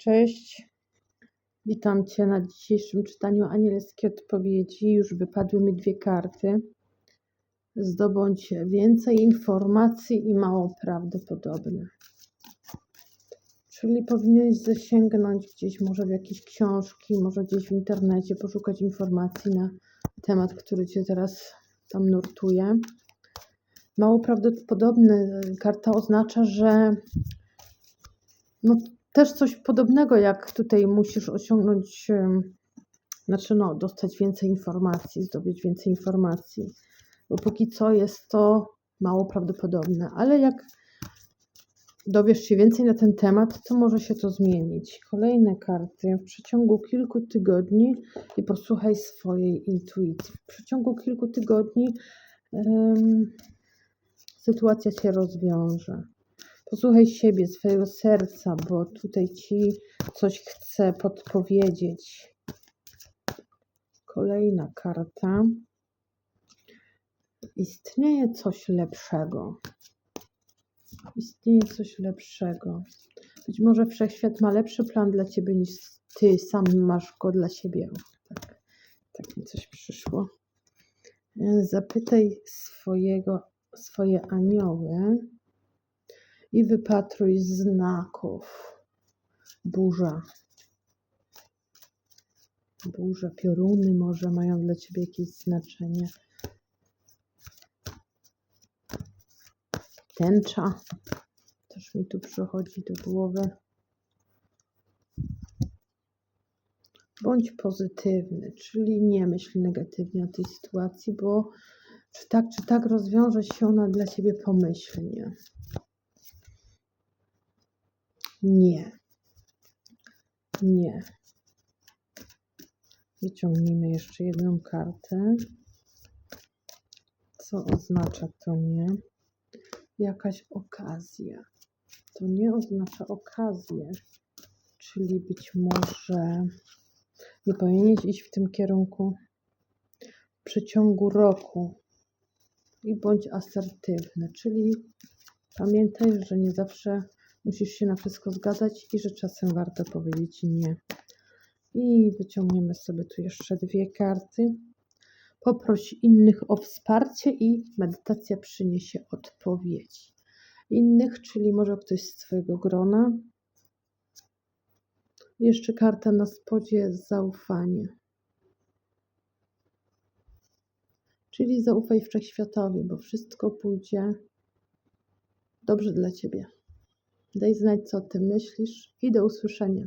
Cześć. Witam Cię na dzisiejszym czytaniu anielskie odpowiedzi. Już wypadły mi dwie karty. Zdobądź więcej informacji i mało prawdopodobne. Czyli powinieneś zasięgnąć gdzieś, może w jakieś książki, może gdzieś w internecie, poszukać informacji na temat, który Cię teraz tam nurtuje. Mało prawdopodobny karta oznacza, że no, też coś podobnego, jak tutaj musisz osiągnąć, znaczy no, dostać więcej informacji, zdobyć więcej informacji, bo póki co jest to mało prawdopodobne, ale jak dowiesz się więcej na ten temat, to może się to zmienić. Kolejne karty w przeciągu kilku tygodni i posłuchaj swojej intuicji. W przeciągu kilku tygodni em, sytuacja się rozwiąże. Posłuchaj siebie, swojego serca, bo tutaj ci coś chce podpowiedzieć. Kolejna karta. Istnieje coś lepszego. Istnieje coś lepszego. Być może wszechświat ma lepszy plan dla ciebie niż ty sam masz go dla siebie. Tak, tak mi coś przyszło. E, Zapytaj swojego, swoje anioły i wypatruj znaków. Burza. Burza, pioruny może mają dla ciebie jakieś znaczenie. Tęcza. Też mi tu przychodzi do głowy. Bądź pozytywny, czyli nie myśl negatywnie o tej sytuacji, bo czy tak, czy tak rozwiąże się ona dla ciebie pomyślnie. Nie. Nie. Wyciągnijmy jeszcze jedną kartę. Co oznacza to nie? Jakaś okazja. To nie oznacza okazję, czyli być może nie powinieneś iść w tym kierunku w przeciągu roku i bądź asertywny, czyli pamiętaj, że nie zawsze musisz się na wszystko zgadzać i że czasem warto powiedzieć nie. I wyciągniemy sobie tu jeszcze dwie karty. Poproś innych o wsparcie i medytacja przyniesie odpowiedzi. Innych, czyli może ktoś z Twojego grona. Jeszcze karta na spodzie zaufanie. Czyli zaufaj wszechświatowi, bo wszystko pójdzie dobrze dla Ciebie. Daj znać, co Ty myślisz i do usłyszenia.